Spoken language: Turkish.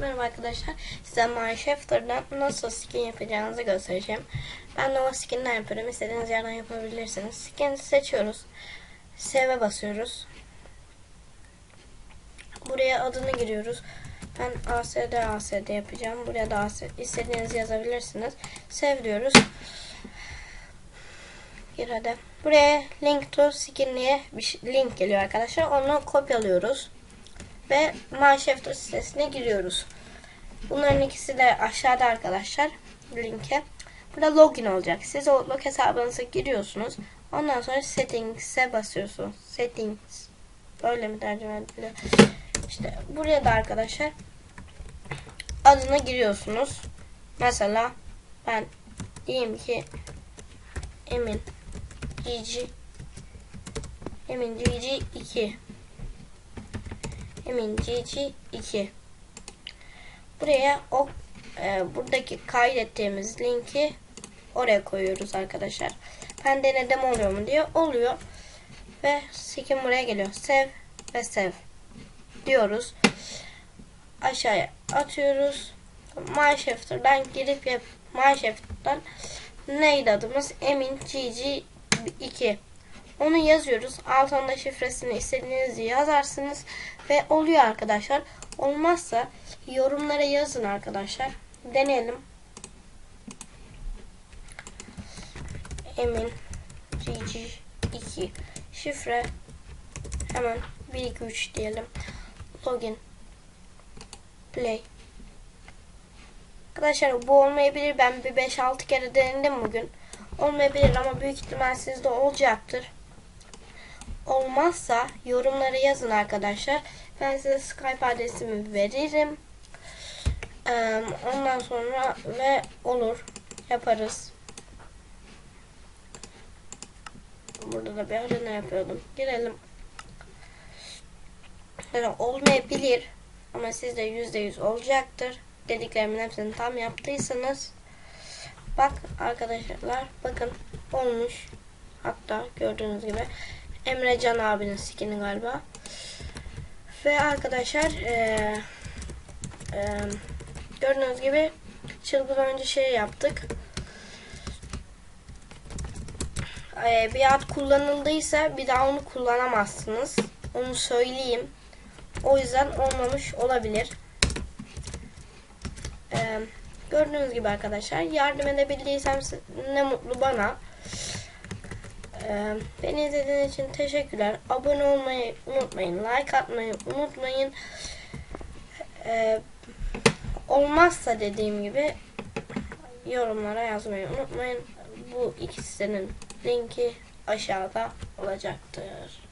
Merhaba arkadaşlar. Size Minecraft'tan nasıl skin yapacağınızı göstereceğim. Ben Nova skin'den yapıyorum. İstediğiniz yerden yapabilirsiniz. Skin seçiyoruz. Save'e basıyoruz. Buraya adını giriyoruz. Ben ASD ASD yapacağım. Buraya da ASD istediğinizi yazabilirsiniz. Save diyoruz. Gir hadi. Buraya link to skin diye bir şey- link geliyor arkadaşlar. Onu kopyalıyoruz ve Minecraft sitesine giriyoruz. Bunların ikisi de aşağıda arkadaşlar linke. Burada login olacak. Siz o log hesabınıza giriyorsunuz. Ondan sonra settings'e basıyorsunuz. Settings. Böyle mi tercüme edilir? İşte buraya da arkadaşlar adına giriyorsunuz. Mesela ben diyeyim ki Emin GG Emin GG 2 Emin GG 2 Buraya o e, buradaki kaydettiğimiz linki oraya koyuyoruz arkadaşlar. Ben denedim oluyor mu diye oluyor. Ve skin buraya geliyor. Sev ve sev diyoruz. Aşağıya atıyoruz. Mineshifter'dan girip yap Mineshifter'dan neydi adımız? Emin GG 2 onu yazıyoruz. Altında şifresini istediğinizi yazarsınız. Ve oluyor arkadaşlar. Olmazsa yorumlara yazın arkadaşlar. Deneyelim. Emin GG 2 şifre hemen 1 2 3 diyelim. Login play Arkadaşlar bu olmayabilir. Ben bir 5-6 kere denedim bugün. Olmayabilir ama büyük ihtimal sizde olacaktır. Olmazsa yorumlara yazın arkadaşlar. Ben size Skype adresimi veririm. Ondan sonra ve olur yaparız. Burada da bir arena yapıyordum. Girelim. Yani olmayabilir ama sizde yüzde yüz olacaktır. Dediklerimin hepsini tam yaptıysanız bak arkadaşlar bakın olmuş. Hatta gördüğünüz gibi Emre Can abinin skini galiba. Ve arkadaşlar ee, ee, gördüğünüz gibi çılgın önce şey yaptık. Ee, bir ad kullanıldıysa bir daha onu kullanamazsınız. Onu söyleyeyim. O yüzden olmamış olabilir. Ee, gördüğünüz gibi arkadaşlar yardım edebildiysem ne mutlu bana. Ee, beni izlediğiniz için teşekkürler. Abone olmayı unutmayın. Like atmayı unutmayın. Ee, olmazsa dediğim gibi yorumlara yazmayı unutmayın. Bu ikisinin linki aşağıda olacaktır.